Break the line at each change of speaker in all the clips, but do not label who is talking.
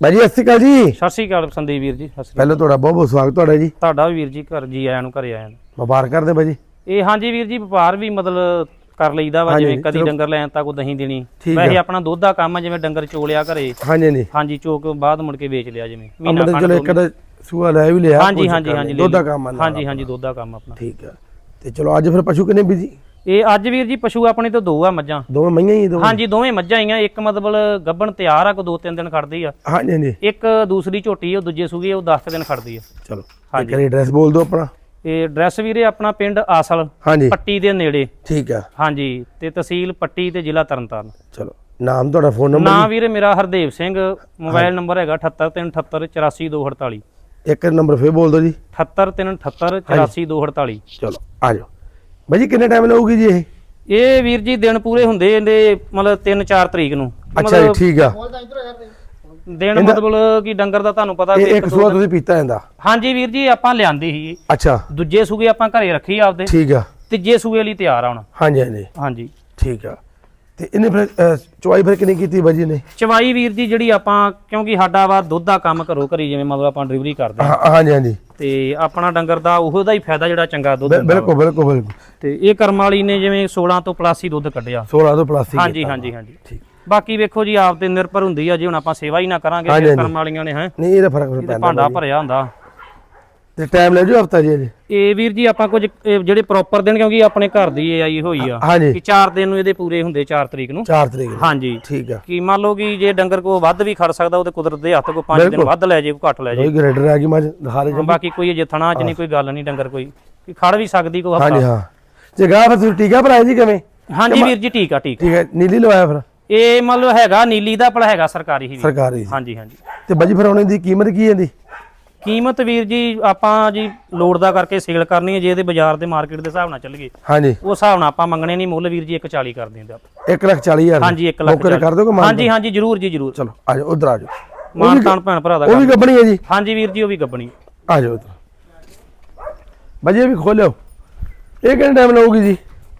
ਬਾਈ ਜੀ ਸਤਿ ਸ਼੍ਰੀ ਅਕਾਲ ਜੀ।
ਸਤਿ ਸ਼੍ਰੀ ਅਕਾਲ ਸੰਦੀਪ ਵੀਰ ਜੀ ਸਤਿ ਸ਼੍ਰੀ ਅਕਾਲ।
ਪਹਿਲਾਂ ਤੁਹਾਡਾ ਬਹੁਤ ਬਹੁਤ ਸਵਾਗਤ ਤੁਹਾਡਾ ਜੀ।
ਤੁਹਾਡਾ ਵੀ ਵੀਰ ਜੀ ਘਰ ਜੀ ਆਇਆਂ ਨੂੰ ਘਰੇ ਆਇਆਂ ਨੂੰ।
ਮੁਬਾਰਕ ਕਰਦੇ ਬਾਈ ਜੀ।
ਇਹ ਹਾਂਜੀ ਵੀਰ ਜੀ ਵਪਾਰ ਵੀ ਮਤਲਬ ਕਰ ਲਈਦਾ ਵਾ ਜਿਵੇਂ ਕਦੀ। ਡੰਗਰ ਲੈਣ ਤਾਂ ਕੋ ਦਹੀਂ ਦੇਣੀ। ਵੈਸੇ। ਆਪਣਾ ਦੁੱਧ ਦਾ ਕੰਮ ਆ ਜਿਵੇਂ ਡੰਗਰ ਚੋਲਿਆ ਘਰੇ।
ਹਾਂਜੀ ਹਾਂਜੀ।
ਹਾਂਜੀ ਚੋਕ ਬਾਅਦ ਮੁੜ ਕੇ ਵੇਚ ਲਿਆ ਜਿਵੇਂ।
ਮਹੀਨਾ
ਖੰਡ
ਚਲੋ ਇੱਕ ਦਾ ਸੂਆ ਲੈ ਵੀ ਲਿਆ
ਹਾਂਜੀ ਹਾਂਜੀ ਹਾਂਜੀ
ਦੁੱਧ ਦਾ। ਕੰਮ
ਹਾਂਜੀ ਹਾਂਜੀ ਦੁੱਧ ਦਾ ਕੰਮ ਆਪਣਾ।
ਠੀਕ ਆ। ਤੇ ਚਲੋ ਅੱਜ ਫਿਰ ਪਸ਼ੂ ਕਿੰਨੇ ਬੀਜੀ?
ਇਹ ਅੱਜ ਵੀਰ ਜੀ ਪਸ਼ੂ ਆਪਣੇ ਤੋਂ ਦੋ ਆ ਮੱਝਾਂ।
ਦੋਵੇਂ ਮਈਆਂ ਹੀ ਦੋਵੇਂ।
ਹਾਂਜੀ ਦੋਵੇਂ ਮੱਝਾਂ ਆਈਆਂ ਇੱਕ ਮਤਲਬ ਗੱਬਣ ਤਿਆਰ ਆ ਕੋ ਦੋ ਤਿੰਨ ਦਿਨ ਖੜਦੀ ਆ।
ਹਾਂਜੀ ਹਾਂਜੀ।
ਇੱਕ ਦੂਸਰੀ ਝੋਟੀ ਉਹ ਦੂਜੇ ਸੂਗੇ ਉਹ 10 ਦਿਨ ਖੜਦੀ ਆ।
ਚਲੋ
ਹਾਂਜੀ।
ਇੱਕ ਐਡਰੈਸ ਬੋਲ ਦਿਓ ਆਪਣਾ।
ਇਹ ਐਡਰੈਸ ਵੀਰੇ ਆਪਣਾ ਪਿੰਡ ਆਸਲ ਪੱਟੀ ਦੇ ਨੇੜੇ।
ਠੀਕ ਆ।
ਹਾਂਜੀ ਤੇ ਤਹਿਸੀਲ ਪੱਟੀ ਤੇ ਜ਼ਿਲ੍ਹਾ ਤਰਨਤਾਰਨ।
ਚਲੋ ਨਾਮ ਤੁਹਾਡਾ ਫੋਨ ਨੰਬਰ
ਨਾਂ ਵੀਰੇ ਮੇਰਾ ਹਰਦੇਵ ਸਿੰਘ ਮੋਬਾਈਲ ਨੰਬਰ ਹੈਗਾ 78378
ਇੱਕ ਨੰਬਰ ਫੇਰ ਬੋਲ ਦਿਓ ਜੀ।
78378
ਚਲੋ ਆ ਜਾਓ। ਬਾਈ ਜੀ ਕਿੰਨੇ ਟਾਈਮ ਲਾਊਗੀ ਜੀ ਇਹ?
ਇਹ ਵੀਰ ਜੀ ਦਿਨ ਪੂਰੇ ਹੁੰਦੇ ਇਹਦੇ ਮਤਲਬ 3-4 ਤਰੀਕ ਨੂੰ।
ਅੱਛਾ ਜੀ ਠੀਕ ਆ।
ਦਿਨ ਮਤਲਬ ਕਿ ਡੰਗਰ ਦਾ ਤੁਹਾਨੂੰ ਪਤਾ
ਇੱਕ ਸੂਆ ਤੁਸੀਂ ਪੀਤਾ ਜਾਂਦਾ
ਹਾਂਜੀ ਵੀਰ ਜੀ ਆਪਾਂ ਲਿਆਂਦੀ ਸੀ
ਅੱਛਾ।
ਦੂਜੇ ਸੂਗੇ ਆਪਾਂ ਘਰੇ ਰੱਖੀ ਆਪਦੇ।
ਠੀਕ ਆ।
ਤੀਜੇ ਸੂਗੇ ਲਈ ਤਿਆਰ ਆ ਹੁਣ।
ਹਾਂਜੀ ਹਾਂਜੀ।
ਹਾਂਜੀ।
ਠੀਕ ਆ। ਤੇ ਇਹਨੇ ਫਿਰ ਚੁਆਈ ਫਿਰ ਕਿੰਨੀ ਕੀਤੀ ਬਾਜੀ ਨੇ
ਚਵਾਈ ਵੀਰ ਜੀ ਜਿਹੜੀ ਆਪਾਂ ਕਿਉਂਕਿ ਸਾਡਾ ਵਾ ਦੁੱਧ ਦਾ ਕੰਮ ਘਰੋਂ ਘਰੀ ਜਿਵੇਂ ਮਤਲਬ ਆਪਾਂ ਡਿਲੀਵਰੀ ਕਰਦੇ ਹਾਂ
ਹਾਂ ਹਾਂਜੀ ਹਾਂਜੀ।
ਤੇ ਆਪਣਾ ਡੰਗਰ ਦਾ ਉਹੋ ਦਾ ਹੀ ਫਾਇਦਾ ਜਿਹੜਾ ਚੰਗਾ ਦੁੱਧ ਦਿੰਦਾ।
ਬਿਲਕੁਲ ਬਿਲਕੁਲ ਬਿਲਕੁਲ।
ਤੇ ਇਹ ਕਰਮ ਵਾਲੀ ਨੇ ਜਿਵੇਂ 16 ਤੋਂ ਪਲੱਸ ਦੁੱਧ ਕੱਢਿਆ।
16 ਤੋਂ ਪਲੱਸ
ਹਾਂਜੀ। ਹਾਂਜੀ ਹਾਂਜੀ।
ਠੀਕ।
ਬਾਕੀ ਵੇਖੋ ਜੀ ਆਪ ਤੇ ਨਿਰਭਰ ਹੁੰਦੀ ਆ ਜੇ ਹੁਣ ਆਪਾਂ ਸੇਵਾ ਹੀ ਨਾ ਕਰਾਂਗੇ। ਕਰਮ ਵਾਲੀਆਂ ਨੇ ਹੈ।
ਨਹੀਂ ਇਹਦਾ ਫ਼ਰਕ ਫਿਰ ਪੈਂਦਾ
ਭਾਂਡਾ ਭਰਿਆ ਹੁੰਦਾ।
ਤੇ ਟਾਈਮ ਲੈ ਜਾਓ ਹਫਤਾ ਜੀ ਇਹਦੇ
ਇਹ ਵੀਰ ਜੀ ਆਪਾਂ ਕੁਝ ਜਿਹੜੇ ਪ੍ਰੋਪਰ ਦਿਨ ਕਿਉਂਕਿ ਆਪਣੇ ਘਰ ਦੀ ਇਹ ਆਈ ਹੋਈ ਆ
ਹਾਂਜੀ।
ਕਿ 4 ਦਿਨ ਨੂੰ ਇਹਦੇ ਪੂਰੇ ਹੁੰਦੇ 4 ਤਰੀਕ ਨੂੰ।
4 ਤਰੀਕ ਨੂੰ।
ਹਾਂਜੀ।
ਠੀਕ ਆ।
ਕਿ ਮੰਨ ਲਓ ਕਿ ਜੇ ਡੰਗਰ ਕੋ ਵੱਧ ਵੀ ਖੜ ਸਕਦਾ ਉਹ ਤੇ ਕੁਦਰਤ ਦੇ ਹੱਥ ਕੋ 5 ਦਿਨ
ਬਿਲਕੁਲ।
ਵੱਧ ਲੈ ਜੇ ਕੋ ਘੱਟ ਲੈ ਜੇ।
ਕੋਈ ਗ੍ਰੇਡਰ ਆ ਗਈ ਮੱਝ ਦਿਖਾ ਦੇ ਜੀ
ਬਾਕੀ ਕੋਈ ਥਣਾ ਚ ਨਹੀਂ ਕੋਈ ਗੱਲ ਨਹੀਂ ਡੰਗਰ ਕੋਈ ਕਿ ਖੜ ਵੀ ਸਕਦੀ ਕੋ
ਹਾਂਜੀ
ਹਫਤਾ
ਹਾਂ। ਜੇ ਗਾਹ ਫਿਰ ਤੁਸੀਂ ਟੀਕਾ ਭਰਾਇਆ ਜੀ ਕਿਵੇਂ?
ਹਾਂਜੀ ਵੀਰ ਜੀ ਠੀਕ ਆ ਠੀਕ
ਠੀਕ ਹੈ ਨੀਲੀ ਲਵਾਇਆ ਫਿਰ?
ਇਹ ਮੰਨ ਲਓ ਹੈਗਾ ਨੀਲੀ ਦਾ ਭਲਾ ਹੈਗਾ ਸਰਕਾਰੀ ਹੀ। ਵੀ
ਸਰਕਾਰੀ।
ਹਾਂਜੀ ਹਾਂਜੀ।
ਤੇ ਬਾਜੀ ਫਿਰ ਉਹਨਾਂ ਦੀ ਕੀਮਤ ਕੀ ਹੈ ਇਹਦੀ?
ਕੀਮਤ ਵੀਰ ਜੀ ਆਪਾਂ ਜੀ ਲੋੜ ਦਾ ਕਰਕੇ ਸੇਲ ਕਰਨੀ ਹੈ ਜੇ ਇਹਦੇ ਬਾਜ਼ਾਰ ਦੇ ਮਾਰਕੀਟ ਦੇ ਹਿਸਾਬ ਨਾਲ ਚੱਲੀਏ
ਹਾਂਜੀ।
ਉਹ ਹਿਸਾਬ ਨਾਲ ਆਪਾਂ ਮੰਗਣੇ ਨਹੀਂ ਮੁੱਲ ਵੀਰ ਜੀ 140 ਕਰ ਦਿੰਦੇ ਆਪਾਂ।
1 ਲੱਖ 40 ਹਜ਼ਾਰ।
ਹਾਂਜੀ 1 ਲੱਖ
ਕਰ ਦਿਓਗੇ ਮਾਨ
ਹਾਂਜੀ ਹਾਂਜੀ ਜਰੂਰ ਜੀ ਜਰੂਰ।
ਚਲੋ ਆ ਜਾਓ ਉਧਰ ਆ ਜਾਓ।
ਮਾਨ ਤਾਨ ਭੈਣ ਭਰਾ ਦਾ
ਉਹ ਵੀ। ਗੱਬਣੀ ਹੈ ਜੀ?
ਹਾਂਜੀ ਵੀਰ ਜੀ ਉਹ ਵੀ ਗੱਬਣੀ
ਆ ਜਾਓ ਉਧਰ। ਬਾਜੀ ਵੀ ਖੋਲਿਓ। ਇਹ ਕਿੰਨੇ ਟਾਈਮ ਲਾਊਗੀ ਜੀ?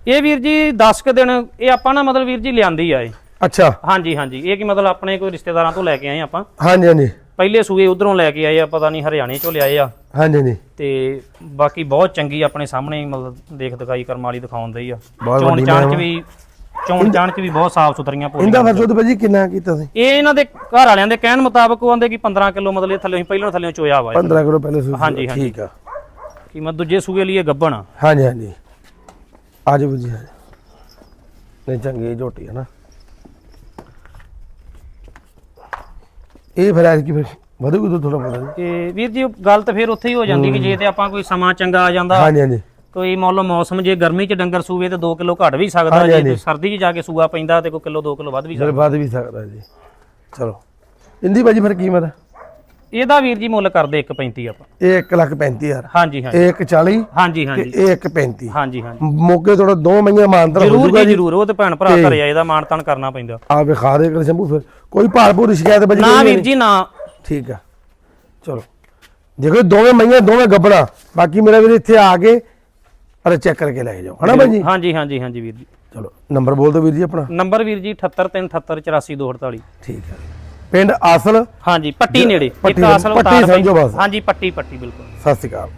ਇਹ ਵੀਰ ਜੀ 10 ਕ ਦਿਨ ਇਹ ਆਪਾਂ ਨਾ ਮਤਲਬ ਵੀਰ ਜੀ ਲਿਆਂਦੀ ਆ ਇਹ।
ਅੱਛਾ।
ਹਾਂਜੀ ਹਾਂਜੀ। ਇਹ ਕੀ ਮਤਲਬ ਆਪਣੇ ਕੋਈ ਰਿਸ਼ਤੇਦਾਰਾਂ ਤੋਂ ਲੈ ਕੇ ਆਏ ਆਪਾਂ?
ਹਾਂਜੀ ਹਾਂਜੀ।
ਪਹਿਲੇ ਸੂਏ ਉਧਰੋਂ ਲੈ ਕੇ ਆਏ ਆ ਪਤਾ ਨਹੀਂ ਹਰਿਆਣੇ ਚੋਂ ਲਿਆਏ ਆ।
ਹਾਂਜੀ ਹਾਂਜੀ।
ਤੇ ਬਾਕੀ ਬਹੁਤ ਚੰਗੀ ਆਪਣੇ ਸਾਹਮਣੇ ਹੀ ਮਤਲਬ ਦੇਖ ਦਿਖਾਈ ਕਰਮ ਵਾਲੀ ਦਿਖਾਉਂਦੇ ਹੀ ਆ।
ਬਹੁਤ
ਚੋਣ
ਵੱਡੀ
ਚਾਣ
ਮੈਂ
ਚ ਵੀ। ਚੋਣ ਚਾਣ ਚ ਵੀ ਬਹੁਤ ਸਾਫ਼ ਸੁਥਰੀਆਂ
ਇਹਦਾ
ਪੂਰੀਆਂ
ਫਿਰ ਦੁੱਧ ਬਾਜੀ ਕਿੰਨਾ ਕੀਤਾ ਸੀ?
ਇਹ ਇਹਨਾਂ ਦੇ ਘਰ ਵਾਲਿਆਂ ਦੇ ਕਹਿਣ ਮੁਤਾਬਕ ਉਹ ਆਂਦੇ ਕਿ 15 ਕਿਲੋ ਮਤਲਬ ਇਹ ਥੱਲੇ ਪਹਿਲਾਂ ਥੱਲੇ ਚੋਇਆ ਵਾ
15 ਕਿਲੋ ਪਹਿਲੇ ਸੂਈ।
ਹਾਂਜੀ, ਹਾਂਜੀ।
ਠੀਕ ਆ।
ਕਿ ਮੈਂ ਦੂਜੇ ਸੂਏ ਲਈ ਇਹ ਗੱਬਣ ਆ।
ਹਾਂਜੀ ਹਾਂਜੀ। ਆ ਜਾਓ ਜੀ ਆ ਜਾਓ। ਨਹੀਂ ਚੰਗੀ ਝੋਟੀ ਹੈ ਨਾ। ਇਹ ਫਿਰ ਐਸ ਕੀ ਫਿਰ ਵਧੂਗੀ ਦੁੱਧ ਥੋੜਾ ਜੀ।
ਤੇ ਵੀਰ ਜੀ ਉਹ ਗੱਲ ਤਾਂ ਫਿਰ ਉੱਥੇ ਹੀ ਹੋ ਜਾਂਦੀ ਕਿ ਜੇ ਤੇ ਆਪਾਂ ਕੋਈ ਸਮਾਂ ਚੰਗਾ ਆ ਜਾਂਦਾ
ਹਾਂਜੀ ਹਾਂਜੀ।
ਕੋਈ ਮੰਨ ਲਓ ਮੌਸਮ ਜੇ ਗਰਮੀ ਚ ਡੰਗਰ ਸੂਵੇ ਤੇ 2 ਕਿਲੋ ਘਟ ਵੀ ਸਕਦਾ
ਹਾਂਜੀ,
ਜੇ
ਹਾਂਜੀ।
ਤੇ ਸਰਦੀ ਚ ਜਾ ਕੇ ਸੂਆ ਪੈਂਦਾ ਤੇ ਕੋਈ ਕਿਲੋ 2 ਕਿਲੋ ਵੱਧ ਵੀ
ਫਿਰ
ਸਕਦਾ।
ਵੱਧ ਵੀ ਸਕਦਾ ਜੀ। ਚਲੋ। ਇੰਦੀ ਬਾਜੀ ਫਿਰ ਕੀਮਤ ਹੈ?
ਇਹਦਾ ਵੀਰ ਜੀ ਮੁੱਲ ਕਰਦੇ 1.35 ਆਪਾਂ।
ਇਹ 1 ਲੱਖ 35000
ਹਾਂਜੀ ਹਾਂਜੀ।
ਇਹ 1 40
ਹਾਂਜੀ
ਤੇ
ਹਾਂਜੀ
ਇਹ 1 35
ਹਾਂਜੀ ਹਾਂਜੀ।
ਮੌਕੇ ਥੋੜਾ ਦੋ ਮਹੀਨੇ ਮਾਨਤਰ ਹੋ ਜੂਗਾ
ਜੀ ਜਰੂਰ। ਉਹ ਤੇ ਭੈਣ ਭਰਾ ਘਰੇ ਆਏ ਦਾ ਮਾਣ ਤਾਣ ਕਰਨਾ ਪੈਂਦਾ।
ਆ ਵਿਖਾ ਦੇ ਕਰ ਸ਼ੰਭੂ ਫਿਰ। ਕੋਈ ਭਾਰ ਭੂਰ ਦੀ ਸ਼ਿਕਾਇਤ ਬਾਜੀ
ਨਾ ਵੀਰ? ਜੀ ਨਾ।
ਠੀਕ ਆ। ਚਲੋ। ਦੇਖੋ ਦੋਵੇਂ ਮਈਆਂ ਦੋਵੇਂ ਗੱਬਣਾ ਬਾਕੀ ਮੇਰਾ ਵੀਰ ਇੱਥੇ ਆ ਕੇ ਅਰੇ ਚੈੱਕ ਕਰਕੇ ਲੈ ਜਾਓ। ਹਨਾ ਬਾਈ ਜੀ?
ਹਾਂਜੀ ਹਾਂਜੀ ਹਾਂਜੀ ਵੀਰ ਜੀ।
ਚਲੋ। ਨੰਬਰ ਬੋਲ ਦਿਓ ਵੀਰ ਜੀ ਆਪਣਾ।
ਨੰਬਰ ਵੀਰ ਜੀ 78378844248
ਠੀਕ ਹੈ ਪਿੰਡ ਆਸਲ
ਹਾਂਜੀ ਪੱਟੀ ਨੇੜੇ। ਇੱਕ ਆਸਲ
ਪੱਟੀ
ਉਤਾਰ ਪਈ-
ਸਮਝੋ ਬਸ।
ਹਾਂਜੀ ਪੱਟੀ ਪੱਟੀ ਬਿਲਕੁਲ।
ਸਤਿ ਸ਼੍ਰੀ ਅਕਾਲ।